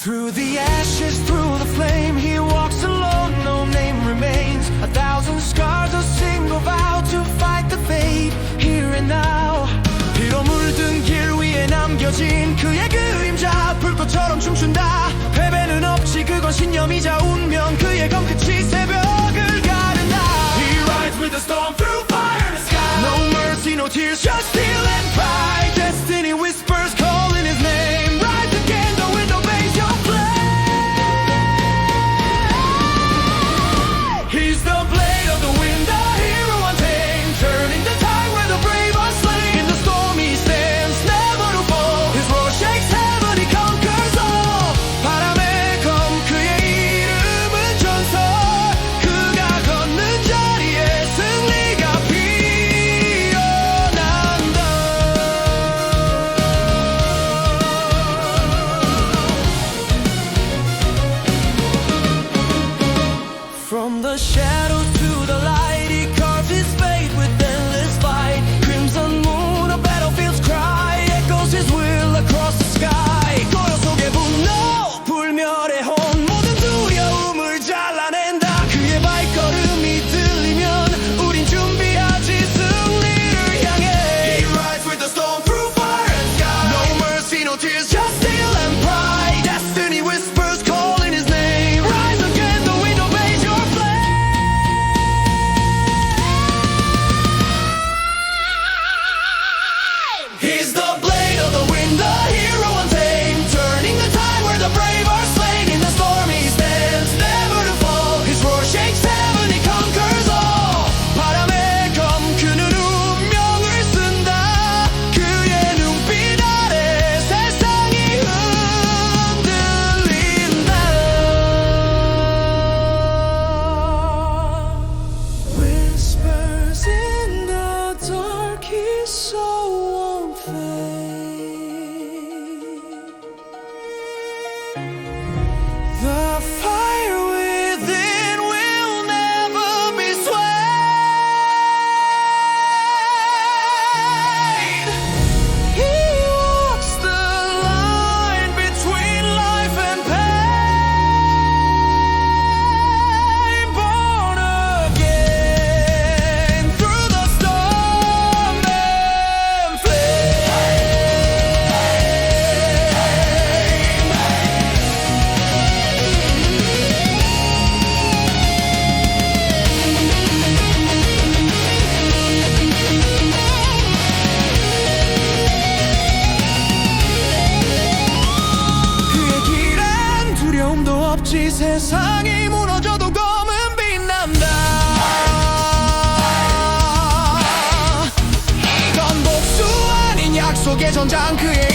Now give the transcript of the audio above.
Through the ashes, through the flame, he walks alone, no name remains. A thousand scars, a single vow to fight the fate, here and now. 피로 물든 길 위에 남겨진 그의 그림자, 불꽃처럼 춤춘다. 패배는 없지, 그건 신념이자 운명, 그의 검끝이 새벽을 가른다. He rides with the storm to the light. 세상이 무너져도 검은 빛 난다. 이건 복수 아닌 약속의 전장 그의